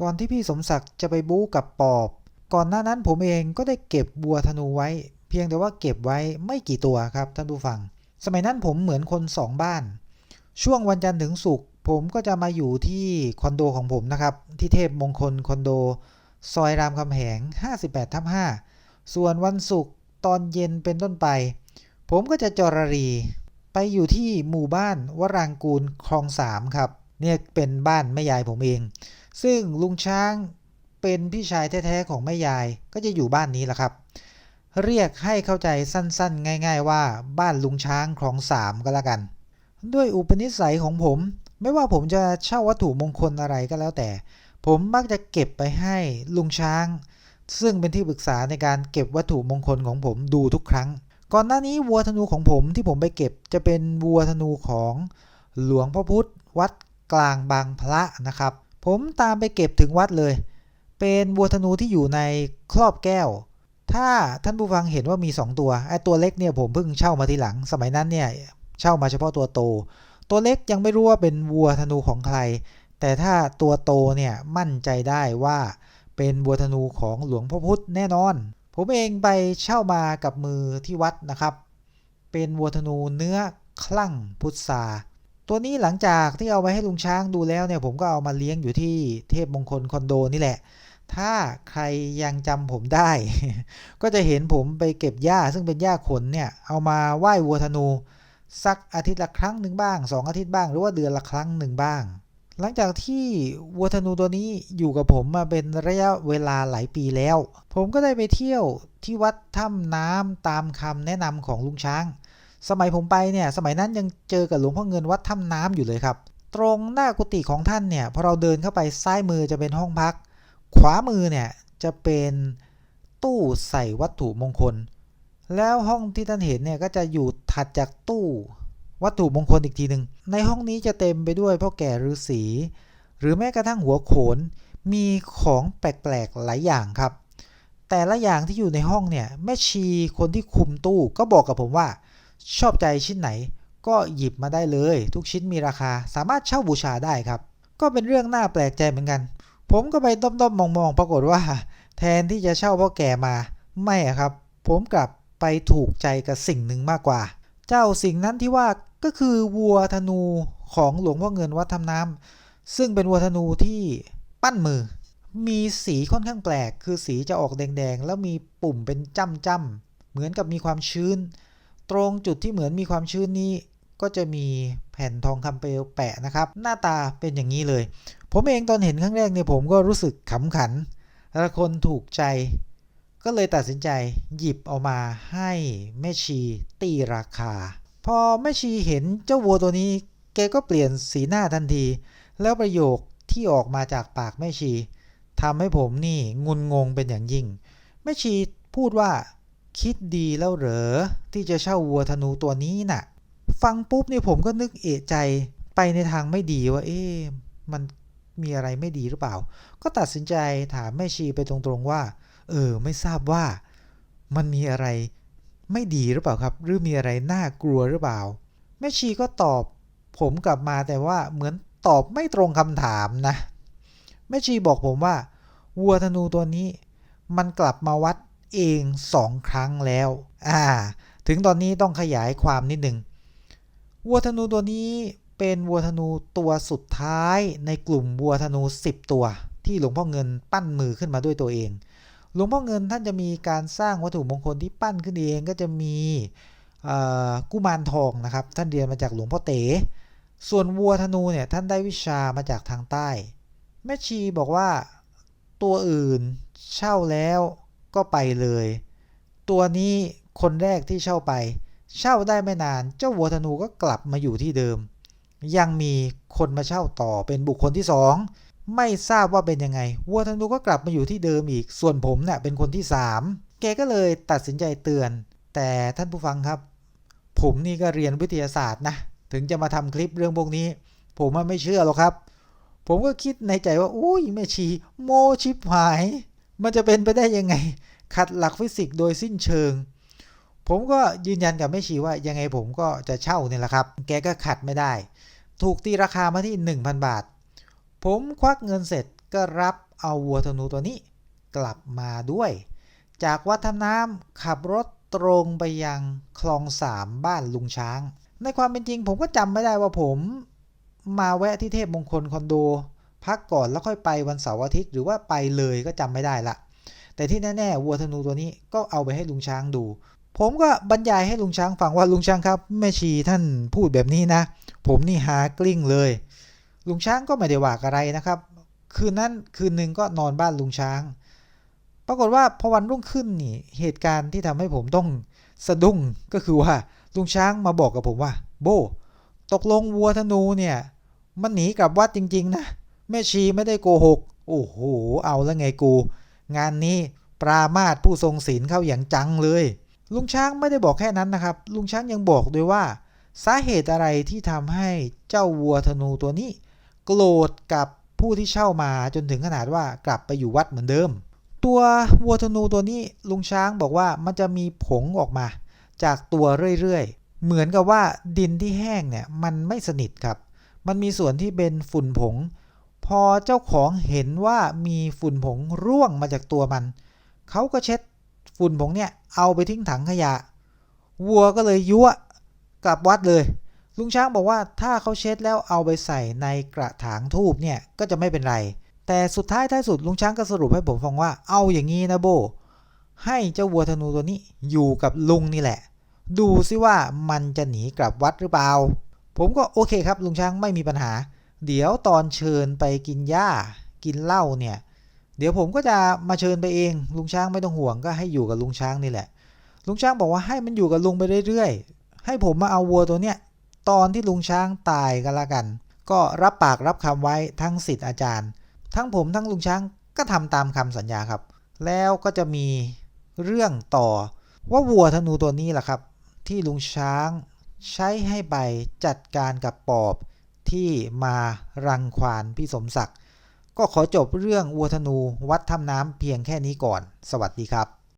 ก่อนที่พี่สมศักดิ์จะไปบู๊กับปอบ ก่อนหน้านั้นผมเองก็ได้เก็บวัวธนูไว้ เพียงแต่ว่าเก็บไว้ไม่กี่ตัวครับท่านผู้ฟัง สมัยนั้นผมเหมือนคนสองบ้าน ช่วงวันจันทร์ถึงศุกร์ผมก็จะมาอยู่ที่คอนโดของผมนะครับที่เทพมงคลคอนโด ซอยรามคำแหง 58ทับ5ส่วนวันศุกร์ตอนเย็นเป็นต้นไป ผมก็จะจรรีไปอยู่ที่หมู่บ้านวรางกูลคลองสามครับ เนี่ยเป็นบ้านแม่ยายผมเอง ซึ่งลุงช้างเป็นพี่ชายแท้ๆของแม่ยายก็จะอยู่บ้านนี้แหละครับ เรียกให้เข้าใจสั้นๆ ง่าย ๆ ว่าบ้านลุงช้างคลองสามก็แล้วกัน ด้วยอุปนิสัยของผม ไม่ว่าผมจะเช่าวัตถุมงคลอะไรก็แล้วแต่ ผมมักจะเก็บไปให้ลุงช้าง ซึ่งเป็นที่ปรึกษาในการเก็บวัตถุมงคลของผมดูทุกครั้ง ก่อนหน้านี้วัวธนูของผมที่ผมไปเก็บจะเป็นวัวธนูของหลวงพ่อพุธวัดกลางบางพระนะครับ ผมตามไปเก็บถึงวัดเลย เป็นวัวธนูที่อยู่ในครอบแก้ว ถ้าท่านผู้ฟังเห็นว่ามี 2 ตัวไอ้ตัวเล็กเนี่ยผมเพิ่งเช่ามาทีหลัง สมัยนั้นเนี่ยเช่ามาเฉพาะตัวโต ตัวเล็กยังไม่รู้ว่าเป็นวัวธนูของใคร แต่ถ้าตัวโตเนี่ยมั่นใจได้ว่าเป็นวัวธนูของหลวงพ่อพุธแน่นอน ผมเองไปเช่ามากับมือที่วัดนะครับ เป็นวัวธนูเนื้อคลั่งพุทรา ตัวนี้หลังจากที่เอาไว้ให้ลุงช้างดูแล้วเนี่ยผมก็เอามาเลี้ยงอยู่ที่เทพมงคลคอนโดนี่แหละ ถ้าใครยังจำผมได้ ก็จะเห็นผมไปเก็บหญ้าซึ่งเป็นหญ้าขนเนี่ยเอามาไหว้วัวธนู สักอาทิตย์ละครั้งหนึ่งบ้างสองอาทิตย์บ้างหรือว่าเดือนละครั้งหนึ่งบ้าง หลังจากที่วัวธนูตัวนี้อยู่กับผมมาเป็นระยะเวลาหลายปีแล้ว ผมก็ได้ไปเที่ยวที่วัดถ้ำน้ำตามคำแนะนำของลุงช้าง สมัยผมไปเนี่ยสมัยนั้นยังเจอกับหลวงพ่อเงินวัดถ้ำน้ำอยู่เลยครับ ตรงหน้ากุฏิของท่านเนี่ยพอเราเดินเข้าไปซ้ายมือจะเป็นห้องพัก ขวามือเนี่ยจะเป็นตู้ใส่วัตถุมงคล แล้วห้องที่ท่านเห็นเนี่ยก็จะอยู่ถัดจากตู้วัตถุมงคลอีกทีหนึ่งในห้องนี้จะเต็มไปด้วยพ่อแก่ฤาษีหรือแม้กระทั่งหัวโขนมีของแปลกๆหลายอย่างครับ แต่ละอย่างที่อยู่ในห้องเนี่ยแม่ชีคนที่คุมตู้ก็บอกกับผมว่า ชอบใจชิ้นไหนก็หยิบมาได้เลย ทุกชิ้นมีราคาสามารถเช่าบูชาได้ครับ ก็เป็นเรื่องน่าแปลกใจเหมือนกัน ผมก็ไปต้มๆมองๆ ปรากฏว่า แทนที่จะเช่าพ่อแก่มา ไม่ครับ ผมกลับไปถูกใจกับสิ่งหนึ่งมากกว่า เจ้าสิ่งนั้นที่ว่าก็คือวัวธนูของหลวงพ่อเงินวัดทำน้ำซึ่งเป็นวัวธนูที่ปั้นมือ มีสีค่อนข้างแปลก คือสีจะออกแดงๆ แล้วมีปุ่มเป็นจ้ำๆเหมือนกับมีความชื้น ตรงจุดที่เหมือนมีความชื้นนี้ ก็จะมีแผ่นทองคำเปลวแปะนะครับ หน้าตาเป็นอย่างนี้เลย ผมเองตอนเห็นครั้งแรกเนี่ยผมก็รู้สึกขำขันละคนถูกใจ ก็เลยตัดสินใจหยิบเอามาให้แม่ชีตีราคา พอแม่ชีเห็นเจ้าวัวตัวนี้ แกก็เปลี่ยนสีหน้าทันที แล้วประโยคที่ออกมาจากปากแม่ชีทำให้ผมนี่งุนงงเป็นอย่างยิ่งแม่ชีพูดว่า คิดดีแล้วเหรอ ที่จะเช่าวัวธนูตัวนี้น่ะ ฟังปุ๊บนี่ผมก็นึกเอะใจไปในทางไม่ดีว่า เอ๊ะมันมีอะไรไม่ดีหรือเปล่า ก็ตัดสินใจถามแม่ชีไปตรงๆว่า เออ ไม่ทราบว่า มันมีอะไรไม่ดีหรือเปล่าครับ หรือมีอะไรน่ากลัวหรือเปล่า แม่ชีก็ตอบ ผมกลับมาแต่ว่าเหมือนตอบไม่ตรงคำถามนะ แม่ชีบอกผมว่า วัวธนูตัวนี้ มันกลับมาวัด เองสองครั้งแล้ว อ่า ถึงตอนนี้ต้องขยายความนิดหนึ่งวัวธนูตัวนี้เป็นวัวธนูตัวสุดท้ายในกลุ่มวัวธนู 10 ตัว ที่หลวงพ่อเงินปั้นมือขึ้นมาด้วยตัวเอง หลวงพ่อเงินท่านจะมีการสร้างวัตถุมงคลที่ปั้นขึ้นเองก็จะมีกุมารทองนะครับ ท่านเรียนมาจากหลวงพ่อเต๋ส่วนวัวธนูเนี่ยท่านได้วิชามาจากทางใต้ แม่ชีบอกว่าตัวอื่นเช่าแล้ว ก็ไปเลย ตัวนี้คนแรกที่เช่าไป เช่าได้ไม่นาน เจ้าวัวธนูก็กลับมาอยู่ที่เดิม ยังมีคนมาเช่าต่อเป็นบุคคลที่สองไม่ทราบว่าเป็นยังไง วัวธนูก็กลับมาอยู่ที่เดิมอีก ส่วนผมเนี่ยเป็นคนที่สามแกก็เลยตัดสินใจเตือน แต่ท่านผู้ฟังครับ ผมนี่ก็เรียนวิทยาศาสตร์นะ ถึงจะมาทำคลิปเรื่องพวกนี้ ผมไม่เชื่อหรอกครับ ผมก็คิดในใจว่า อุ้ยแม่ชี โมชิบหาย มันจะเป็นไปได้ยังไง ขัดหลักฟิสิกส์โดยสิ้นเชิง ผมก็ยืนยันกับแม่ชีว่ายังไงผมก็จะเช่าเนี่ยแหละครับ แกก็ขัดไม่ได้ ถูกตีราคามาที่ 1,000 บาท ผมควักเงินเสร็จก็รับเอาวัวธนูตัวนี้ กลับมาด้วย จากวัดทำน้ำขับรถตรงไปยังคลองสามบ้านลุงช้าง ในความเป็นจริงผมก็จำไม่ได้ว่าผมมาแวะที่เทพมงคลคอนโด พักก่อนแล้วค่อยไปวันเสาร์อาทิตย์หรือว่าไปเลยก็จำไม่ได้ละ แต่ที่แน่ๆวัวธนูตัวนี้ก็เอาไปให้ลุงช้างดู ผมก็บรรยายให้ลุงช้างฟังว่าลุงช้างครับแม่ชีท่านพูดแบบนี้นะ ผมนี่หากลิ้งเลย ลุงช้างก็ไม่ได้ว่าอะไรนะครับ คืนนั้นคืนหนึ่งก็นอนบ้านลุงช้าง ปรากฏว่าพอวันรุ่งขึ้นนี่เหตุการณ์ที่ทำให้ผมต้องสะดุ้งก็คือว่าลุงช้างมาบอกกับผมว่า โบ ตกลงวัวธนูเนี่ย มันหนีกลับวัดจริง ๆ นะ แม่ชีไม่ได้โกหก โอ้โห เอาแล้วไงกู งานนี้ปรามาสผู้ทรงศีลเข้าอย่างจังเลย ลุงช้างไม่ได้บอกแค่นั้นนะครับ ลุงช้างยังบอกด้วยว่า สาเหตุอะไรที่ทำให้เจ้าวัวธนูตัวนี้ โกรธกับผู้ที่เช่ามาจนถึงขนาดว่ากลับไปอยู่วัดเหมือนเดิม ตัววัวธนูตัวนี้ลุงช้างบอกว่ามันจะมีผงออกมา จากตัวเรื่อยๆ เหมือนกับว่าดินที่แห้งเนี่ยมันไม่สนิทครับ มันมีส่วนที่เป็นฝุ่นผง พอเจ้าของเห็นว่ามีฝุ่นผงร่วงมาจากตัวมัน เขาก็เช็ดฝุ่นผงเนี่ยเอาไปทิ้งถังขยะ วัวก็เลยยั่วกลับวัดเลย ลุงช้างบอกว่าถ้าเขาเช็ดแล้วเอาไปใส่ในกระถางทูบเนี่ยก็จะไม่เป็นไร แต่สุดท้ายท้ายสุดลุงช้างก็สรุปให้ผมฟังว่าเอาอย่างนี้นะโบ ให้เจ้าวัวธนูตัวนี้อยู่กับลุงนี่แหละ ดูซิว่ามันจะหนีกลับวัดหรือเปล่า ผมก็โอเคครับลุงช้างไม่มีปัญหา เดี๋ยวตอนเชิญไปกินหญ้ากินเหล้าเนี่ย เดี๋ยวผมก็จะมาเชิญไปเอง ลุงช้างไม่ต้องห่วงก็ให้อยู่กับลุงช้างนี่แหละ ลุงช้างบอกว่าให้มันอยู่กับลุงไปเรื่อยๆ ให้ผมมาเอาวัวตัวเนี้ยตอนที่ลุงช้างตายกันละกัน ก็รับปากรับคำไว้ทั้งสิทธิ์อาจารย์ ทั้งผมทั้งลุงช้างก็ทำตามคำสัญญาครับ แล้วก็จะมีเรื่องต่อว่าวัวธนูตัวนี้แหละครับ ที่ลุงช้างใช้ให้ไปจัดการกับปอบ ที่มารังควานพี่สมศักดิ์ ก็ขอจบเรื่องวัวธนูวัดทำน้ำเพียงแค่นี้ก่อน สวัสดีครับ